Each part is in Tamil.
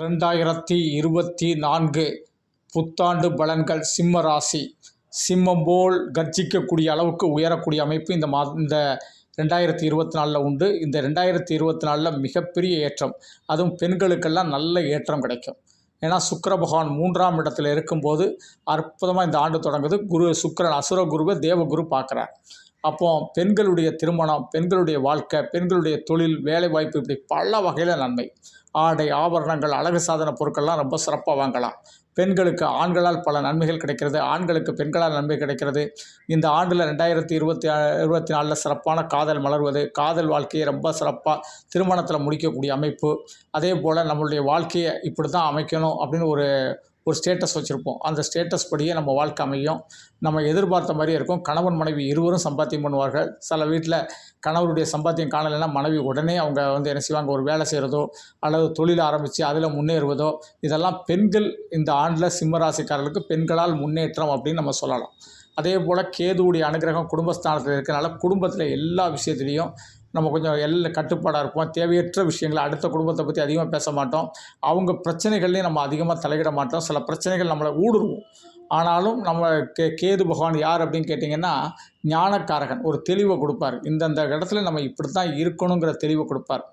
ரெண்டாயிரத்தி இருபத்தி நான்கு புத்தாண்டு பலன்கள் சிம்ம ராசி. சிம்மம் போல் கர்ஜிக்கக்கூடிய அளவுக்கு உயரக்கூடிய அமைப்பு இந்த மா இந்த ரெண்டாயிரத்தி இருபத்தி நாலில் உண்டு. இந்த ரெண்டாயிரத்தி இருபத்தி நாலில் மிகப்பெரிய ஏற்றம். அதுவும் பெண்களுக்கெல்லாம் நல்ல ஏற்றம் கிடைக்கும். ஏன்னா சுக்கர பகவான் மூன்றாம் இடத்துல இருக்கும்போது அற்புதமாக இந்த ஆண்டு தொடங்குது. குரு சுக்கிரன் அசுர குருவை தேவகுரு பார்க்குறார். அப்போ பெண்களுடைய திருமணம் பெண்களுடைய வாழ்க்கை பெண்களுடைய தொழில் வேலை வாய்ப்பு இப்படி பல வகையில் நன்மை. ஆடை ஆபரணங்கள் அழகு சாதன பொருட்கள்லாம் ரொம்ப சிறப்பாக வாங்கலாம். பெண்களுக்கு ஆண்களால் பல நன்மைகள் கிடைக்கிறது. ஆண்களுக்கு பெண்களால் நன்மை கிடைக்கிறது. இந்த ஆண்டில் ரெண்டாயிரத்தி இருபத்தி இருபத்தி நாலில் சிறப்பான காதல் மலர்வது காதல் வாழ்க்கையை ரொம்ப சிறப்பாக திருமணத்தில் முடிக்கக்கூடிய அமைப்பு. அதே போல் நம்மளுடைய வாழ்க்கையை இப்படி தான் அமைக்கணும் அப்படின்னு ஒரு ஒரு ஸ்டேட்டஸ் வச்சுருப்போம். அந்த ஸ்டேட்டஸ் படியே நம்ம வாழ்க்கை அமையும். நம்ம எதிர்பார்த்த மாதிரியே இருக்கும். கணவன் மனைவி இருவரும் சம்பாத்தியம் பண்ணுவார்கள். சில வீட்டில் கணவருடைய சம்பாத்தியம் காணலைன்னா மனைவி உடனே அவங்க வந்து என்ன செய்வாங்க? ஒரு வேலை செய்கிறதோ அல்லது தொழில் ஆரம்பித்து அதில் முன்னேறுவதோ இதெல்லாம் பெண்கள் இந்த ஆண்டில் சிம்மராசிக்காரர்களுக்கு பெண்களால் முன்னேற்றம் அப்படின்னு நம்ம சொல்லலாம். அதே போல் கேதுவுடைய அனுகிரகம் குடும்பஸ்தானத்தில் இருக்கிறனால குடும்பத்தில் எல்லா விஷயத்துலேயும் நம்ம கொஞ்சம் எல்லாம் கட்டுப்பாடாக இருப்போம். தேவையற்ற விஷயங்களை அடுத்த குடும்பத்தை பற்றி அதிகமாக பேச மாட்டோம். அவங்க பிரச்சனைகள்லையும் நம்ம அதிகமாக தலையிட மாட்டோம். சில பிரச்சனைகள் நம்மளை ஊடுருவோம். ஆனாலும் நம்ம கே கேது பகவான் யார் அப்படின்னு கேட்டிங்கன்னா ஞானக்காரகன் ஒரு தெளிவை கொடுப்பார். இந்தந்த இடத்துல நம்ம இப்படி தான் இருக்கணுங்கிற தெளிவை கொடுப்பார்.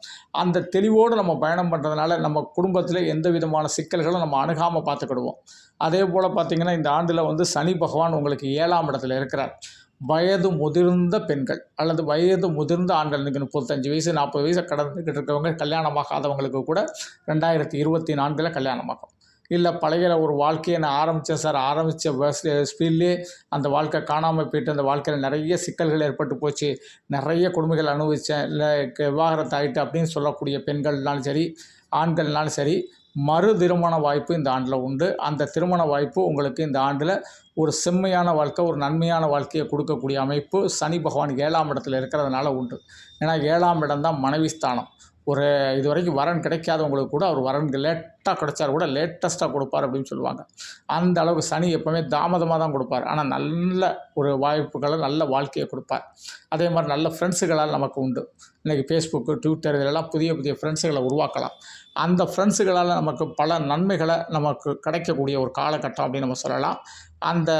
அந்த தெளிவோடு நம்ம பயணம் பண்ணுறதுனால நம்ம குடும்பத்தில் எந்த விதமான சிக்கல்களும் நம்ம அணுகாமல் பார்த்துக்கிடுவோம். அதே போல் பார்த்திங்கன்னா இந்த ஆண்டில் வந்து சனி பகவான் உங்களுக்கு ஏழாம் இடத்துல இருக்கிறார். வயது முதிர்ந்த பெண்கள் அல்லது வயது முதிர்ந்த ஆண்கள் இன்றைக்கி முப்பத்தஞ்சு வயசு நாற்பது வயசு கடந்துக்கிட்டு இருக்கவங்க கல்யாணமாகாதவங்களுக்கு கூட ரெண்டாயிரத்தி இருபத்தி நான்கில் கல்யாணமாகும். இல்லை பழைய ஒரு வாழ்க்கையை நான் ஆரம்பித்தேன் சார் ஆரம்பித்த பஸ் ஸ்பீட்லேயே அந்த வாழ்க்கை காணாமல் போயிட்டு அந்த வாழ்க்கையில் நிறைய சிக்கல்கள் ஏற்பட்டு போச்சு. நிறைய கொடுமைகள் அனுபவித்தேன் இல்லை விவாகரத்து ஆகிட்டு அப்படின்னு சொல்லக்கூடிய பெண்கள்னாலும் சரி ஆண்கள்னாலும் சரி மறு திருமண வாய்ப்பு இந்த ஆண்டில் உண்டு. அந்த திருமண வாய்ப்பு உங்களுக்கு இந்த ஆண்டில் ஒரு செம்மையான வாழ்க்கை ஒரு நன்மையான வாழ்க்கையை கொடுக்கக்கூடிய அமைப்பு சனி பகவான் ஏழாம் இடத்துல இருக்கிறதுனால உண்டு. ஏன்னா ஏழாம் இடம் தான் மனைவி ஸ்தானம். ஒரு இது வரைக்கும் வரன் கிடைக்காதவங்களுக்கு கூட அவர் வரன் லேட்டாக கிடைச்சார் கூட லேட்டஸ்ட்டாக கொடுப்பார் அப்படின்னு சொல்லுவாங்க. அந்த அளவுக்கு சனி எப்போவுமே தாமதமாக தான் கொடுப்பார். ஆனால் நல்ல ஒரு வாய்ப்புகளை நல்ல வாழ்க்கையை கொடுப்பார். அதே மாதிரி நல்ல ஃப்ரெண்ட்ஸுகளால் நமக்கு உண்டு. இன்றைக்கி ஃபேஸ்புக்கு ட்விட்டர் இதிலெல்லாம் புதிய புதிய ஃப்ரெண்ட்ஸுகளை உருவாக்கலாம். அந்த ஃப்ரெண்ட்ஸுகளால் நமக்கு பல நன்மைகளை நமக்கு கிடைக்கக்கூடிய ஒரு காலகட்டம் அப்படின்னு நம்ம சொல்லலாம். அந்த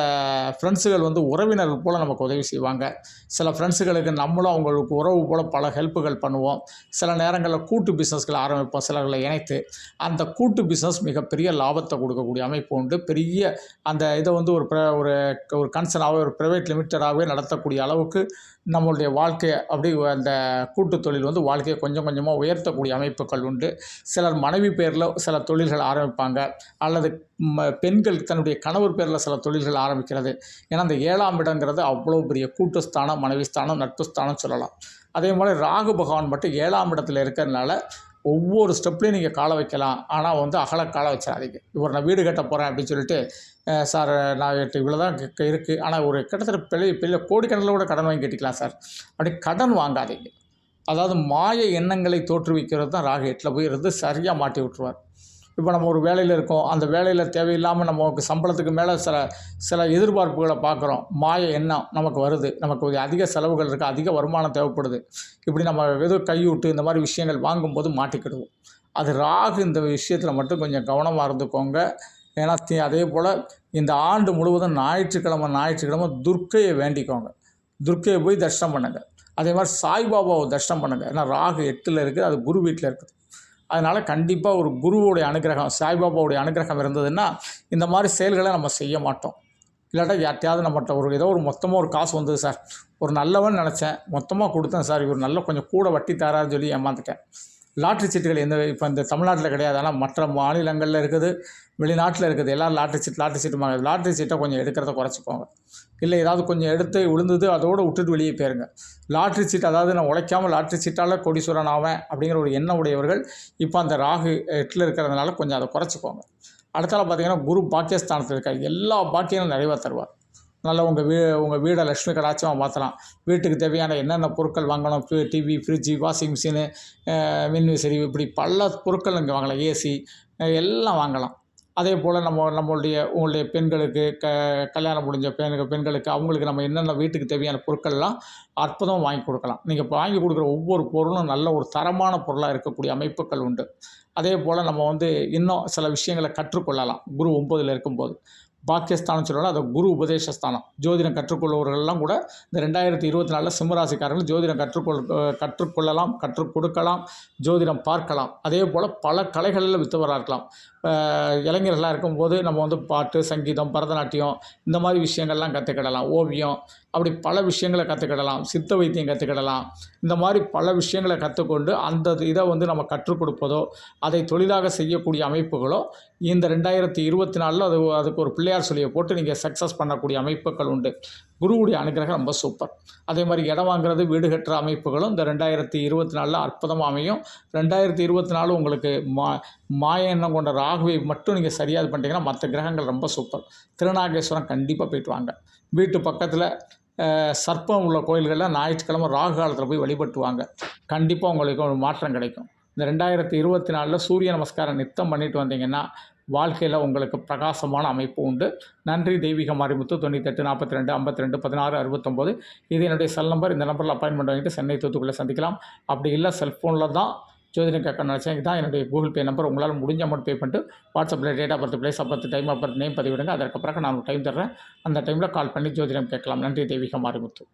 ஃப்ரெண்ட்ஸுகள் வந்து உறவினர்கள் போல் நமக்கு உதவி செய்வாங்க. சில ஃப்ரெண்ட்ஸுகளுக்கு நம்மளும் அவங்களுக்கு உறவு போல் பல ஹெல்ப்புகள் பண்ணுவோம். சில நேரங்களில் கூட்டு பிஸ்னஸ்களை ஆரம்பிப்போம். சிலர்களை இணைத்து அந்த கூட்டு பிஸ்னஸ் மிகப்பெரிய லாபத்தை கொடுக்கக்கூடிய அமைப்பு உண்டு. பெரிய அந்த இதை வந்து ஒரு ஒரு ஒரு கன்சர்னாகவே ஒரு ப்ரைவேட் லிமிட்டடாகவே நடத்தக்கூடிய அளவுக்கு நம்மளுடைய வாழ்க்கையை அப்படி அந்த கூட்டு தொழில் வந்து வாழ்க்கையை கொஞ்சம் கொஞ்சமாக உயர்த்தக்கூடிய அமைப்புகள் உண்டு. சிலர் மனைவி பேரில் சில தொழில்கள் ஆரம்பிப்பாங்க. அல்லது பெண்கள் தன்னுடைய கணவர் பேரில் சில தொழில் தொழில்கள் ஆரம்பிக்கிறது. ஏன்னா அந்த ஏழாம் இடங்கிறது அவ்வளோ பெரிய கூட்டு ஸ்தானம் மனைவி ஸ்தானம் சொல்லலாம். அதே மாதிரி ராகு பகவான் மட்டும் ஏழாம் இடத்துல இருக்கிறதுனால ஒவ்வொரு ஸ்டெப்லேயும் நீங்கள் காலை வைக்கலாம். ஆனால் வந்து அகல வச்சிடாதீங்க. இவர் நான் வீடு கட்ட போகிறேன் அப்படின்னு சொல்லிட்டு சார் நான் எட்டு இவ்வளோ தான் இருக்குது ஆனால் ஒரு கிட்டத்தட்ட பெரிய பெரிய கோடிக்கணக்கில் கூட கடன் வாங்கி கட்டிக்கலாம் சார். அப்படி கடன் வாங்காதீங்க. அதாவது மாய எண்ணங்களை தோற்றுவிக்கிறது தான் ராகு. எட்டில் போய் இருந்து சரியாக மாட்டி விட்ருவார் இப்போ நம்ம ஒரு வேலையில் இருக்கோம். அந்த வேலையில் தேவையில்லாமல் நமக்கு சம்பளத்துக்கு மேலே சில சில எதிர்பார்ப்புகளை பார்க்குறோம். மாய எண்ணம் நமக்கு வருது. நமக்கு அதிக செலவுகள் இருக்குது. அதிக வருமானம் தேவைப்படுது. இப்படி நம்ம வெது கைவிட்டு இந்த மாதிரி விஷயங்கள் வாங்கும்போது மாட்டிக்கிடுவோம். அது ராகு இந்த விஷயத்தில் மட்டும் கொஞ்சம் கவனமாக இருந்துக்கோங்க. ஏன்னா அதே போல் இந்த ஆண்டு முழுவதும் ஞாயிற்றுக்கிழமை ஞாயிற்றுக்கிழமை துர்க்கையை வேண்டிக்கோங்க. துர்க்கையை போய் தர்ஷனம் பண்ணுங்கள் அதே மாதிரி சாய்பாபாவை தர்ஷனம் பண்ணுங்கள் ஏன்னா ராகு எட்டில் இருக்குது. அது குரு வீட்டில் இருக்குது. அதனால் கண்டிப்பாக ஒரு குருவோடைய அனுகிரகம் சாய்பாபாவுடைய அனுகிரகம் இருந்ததுன்னா இந்த மாதிரி செயல்களை நம்ம செய்ய மாட்டோம். இல்லாட்டா யார்ட்டையாவது நம்மகிட்ட ஒரு ஏதோ ஒரு மொத்தமாக ஒரு காசு வந்தது சார். ஒரு நல்லவன் நினச்சேன் மொத்தமாக கொடுத்தேன் சார். இவர் நல்ல கொஞ்சம் கூட வட்டி தரான்னு சொல்லி ஏமாந்துட்டேன். லாட்ரி சீட்டுகள் எந்த இப்போ இந்த தமிழ்நாட்டில் கிடையாது. ஆனால் மற்ற மாநிலங்களில் இருக்குது வெளிநாட்டில் இருக்குது. எல்லோரும் லாட்ரி சீட் லாட்ரி சீட்டு வாங்க லாட்ரி சீட்டை கொஞ்சம் எடுக்கிறத குறைச்சிக்கோங்க. இல்லை ஏதாவது கொஞ்சம் எடுத்து விழுந்தது அதோடு விட்டுட்டு வெளியே போயிருங்க. லாட்ரி சீட் அதாவது நான் உழைக்காமல் லாட்ரி சீட்டால் கொடிசுரன் ஆவேன் அப்படிங்கிற ஒரு எண்ணம் உடையவர்கள் இப்போ அந்த ராகு எட்டில் இருக்கிறதுனால கொஞ்சம் அதை குறைச்சிக்கோங்க. அடுத்தால பார்த்தீங்கன்னா குரு பாக்கியஸ்தானத்தில் இருக்கார். எல்லா பாக்கியங்களும் நிறைவாக தருவார். நல்லா உங்கள் வீ உங்கள் வீடை லக்ஷ்மி கடாச்சமாக மாற்றலாம். வீட்டுக்கு தேவையான என்னென்ன பொருட்கள் வாங்கணும்? டிவி ஃப்ரிட்ஜு வாஷிங் மிஷினு மின்விசிறி இப்படி பல பொருட்கள் இங்கே வாங்கலாம். ஏசி எல்லாம் வாங்கலாம். அதே போல் நம்ம நம்மளுடைய உங்களுடைய பெண்களுக்கு க கல்யாணம் முடிஞ்ச பெண் பெண்களுக்கு அவங்களுக்கு நம்ம என்னென்ன வீட்டுக்கு தேவையான பொருட்கள்லாம் அற்புதம் வாங்கி கொடுக்கலாம். நீங்கள் இப்போ வாங்கி கொடுக்குற ஒவ்வொரு பொருளும் நல்ல ஒரு தரமான பொருளாக இருக்கக்கூடிய அமைப்புகள் உண்டு. அதே போல் நம்ம வந்து இன்னும் சில விஷயங்களை கற்றுக்கொள்ளலாம். குரு ஒம்பதில் இருக்கும்போது. பாக்கியஸ்தானம் சொல்லுவாங்க அதை குரு உபதேசஸ்தானம். ஜோதிடம் கற்றுக்கொள்பவர்கள்லாம் கூட இந்த ரெண்டாயிரத்தி இருபத்தி நாலில் சிம்மராசிக்காரர்கள் ஜோதிடம் கற்றுக்கொள் கற்றுக்கொள்ளலாம் கற்றுக் கொடுக்கலாம் ஜோதிடம் பார்க்கலாம். அதே போல் பல கலைகளில் வித்தவராக இருக்கலாம். இளைஞர்களாக இருக்கும்போது நம்ம வந்து பாட்டு சங்கீதம் பரதநாட்டியம் இந்த மாதிரி விஷயங்கள்லாம் கற்றுக்கிடலாம் ஓவியம் அப்படி பல விஷயங்களை கற்றுக்கிடலாம் சித்த வைத்தியம் கற்றுக்கிடலாம் இந்த மாதிரி பல விஷயங்களை கற்றுக்கொண்டு அந்த இதை வந்து நம்ம கற்றுக் கொடுப்பதோ அதை தொழிலாக செய்யக்கூடிய அமைப்புகளோ இந்த ரெண்டாயிரத்தி இருபத்தி நாலில் அது அதுக்கு ஒரு பிள்ளையார் சொல்லியை போட்டு நீங்கள் சக்ஸஸ் பண்ணக்கூடிய அமைப்புகள் உண்டு. குருவுடைய அனுகிரகம் ரொம்ப சூப்பர் அதே மாதிரி இடம் வாங்குறது வீடு கட்டுற அமைப்புகளும் இந்த ரெண்டாயிரத்தி இருபத்தி நாலில் அற்புதமாக அமையும். ரெண்டாயிரத்தி இருபத்தி நாலு உங்களுக்கு மா மாய எண்ணம் கொண்ட ராகுவை மட்டும் நீங்கள் சரியாக பண்ணிட்டீங்கன்னா மற்ற கிரகங்கள் ரொம்ப சூப்பர் திருநாகேஸ்வரம் கண்டிப்பாக போயிட்டு வாங்க. வீட்டு பக்கத்தில் சர்ப்பம் உள்ள கோயில்களில் ஞாயிற்றுக்கிழமை ராகு காலத்தில் போய் வழிபட்டுவாங்க. கண்டிப்பாக உங்களுக்கு ஒரு மாற்றம் கிடைக்கும். இந்த ரெண்டாயிரத்தி இருபத்தி நாலில் சூரிய நமஸ்காரம் நித்தம் பண்ணிட்டு வந்தீங்கன்னா வாழ்க்கையில் உங்களுக்கு பிரகாசமான அமைப்பு உண்டு. நன்றி. தெய்வீக மாரிமுத்து தொண்ணூத்தெட்டு நாற்பத்தி ரெண்டு ஐம்பத்தி ரெண்டு பதினாறு அறுபத்தொம்போது. இது என்னுடைய செல் நம்பர் இந்த நம்பரில் அப்பாயின்மெண்ட் வாங்கிட்டு சென்னை தூத்துக்குள்ளே சந்திக்கலாம். அப்படி இல்லை செல்ஃபோனில் தான் ஜோதிடம் கேட்க நினச்சேன். இதுதான் என்னுடைய கூகுள் பே நம்பர் உங்களால் முடிஞ்ச அமௌண்ட் பே பண்ணிட்டு வாட்ஸ்அப்பில் date of birth place of birth time of birth name பதிவிடுங்க. அதற்கு பிறகு நான் டைம் தர்றேன். அந்த டைமில் கால் பண்ணி ஜோதிடம் கேட்கலாம். நன்றி தெய்வீக மாரிமுத்து